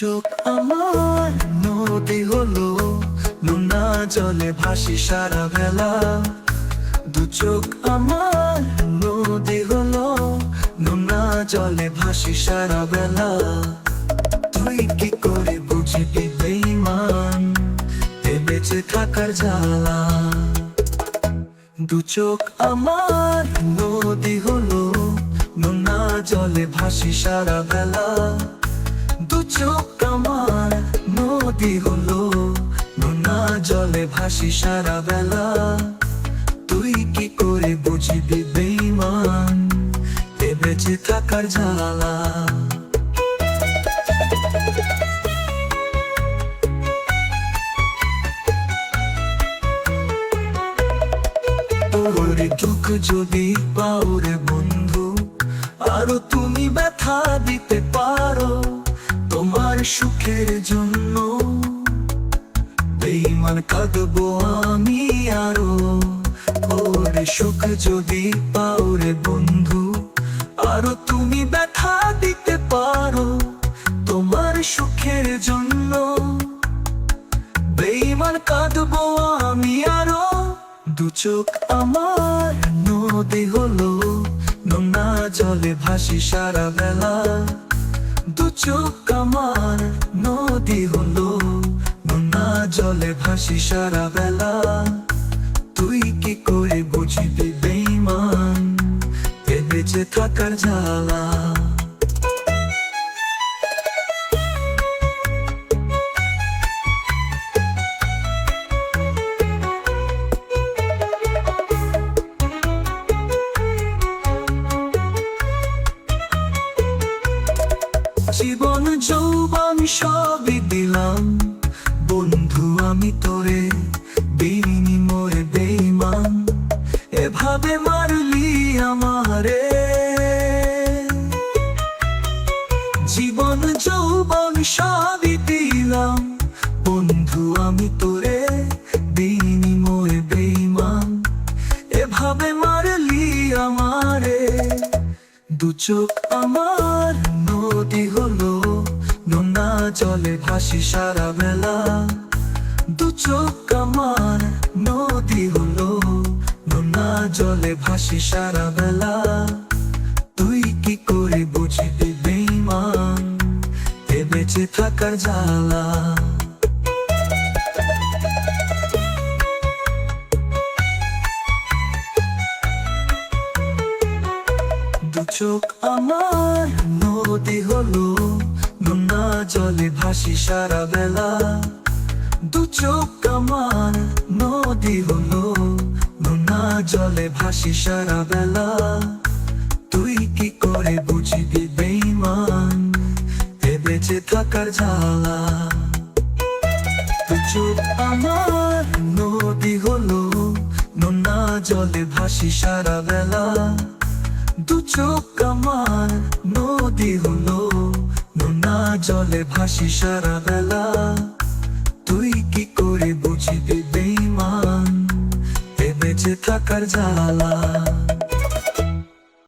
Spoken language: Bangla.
চোখ আমার, নদী হলো, নোনা জলে ভাসি সারা বেলা। দু চোখ আমার, নদী হলো, নোনা জলে ভাসি সারা বেলা। জ্বালা দু চোখ আমার, নদী হলো, নোনা জলে ভাসি সারা বেলা। দু চোখ আমার, নদী হলো, নোনা জলে ভাসি সারা বেলা। তুই কি করে বুঝবি বেইমান এ বেঁচে থাকার জ্বালা। দুঃখ যদি পাওরে বন্ধু, আরও তুমি ব্যথা দিতে পারো তোমার সুখের জন্য। বেইমান কাঁদবো আমি আরও ওরে সুখ যদি পাওরে বন্ধু, আরও তুমি ব্যথা দিতে পারো তোমার সুখের জন্য। বেইমান কাঁদবো আমি আরও দু চোখ আমার, নদী হলো নোনা জলে ভাসি সারা বেলা। দু চোখ আমার, নদী হলো নোনা জলে ভাসি সারা বেলা। তুই কি করে বুঝবি বেইমান এ বেঁচে থাকার জ্বালা। জীবন যৌবন সবই দিলাম। বন্ধু, আমি তোরে বিনিময়ে বেইমান এভাবে মারলি আমারে। জীবন যৌবন সবই দিলাম। বন্ধু, আমি তোরে বিনিময়ে বেইমান এভাবে মারলি আমারে। দু চোখ আমার নদী হলো নোনা জলে ভাসি সারা বেলা। দু চোখ আমার নদী হলো নোনা জলে ভাসি সারা বেলা। তুই কি করে বুঝবি বেইমান এ বেঁচে থাকার জ্বালা। চোখ আমার, নদী হলো নোনা জলে ভাসি সারা বেলা। দু চোখ আমার, নদী হলো নোনা জলে ভাসি সারা বেলা। তুই কি করে বুঝবি বেইমান এ বেঁচে থাকার দু চোখ আমার, নদী হলো নোনা জলে ভাসি সারা বেলা। দু চোখ আমার নদী হলো জলে ভাসি সারা বেলা তুই কি করে বুঝিবি বেইমান বেঁচে থাকার জ্বালা।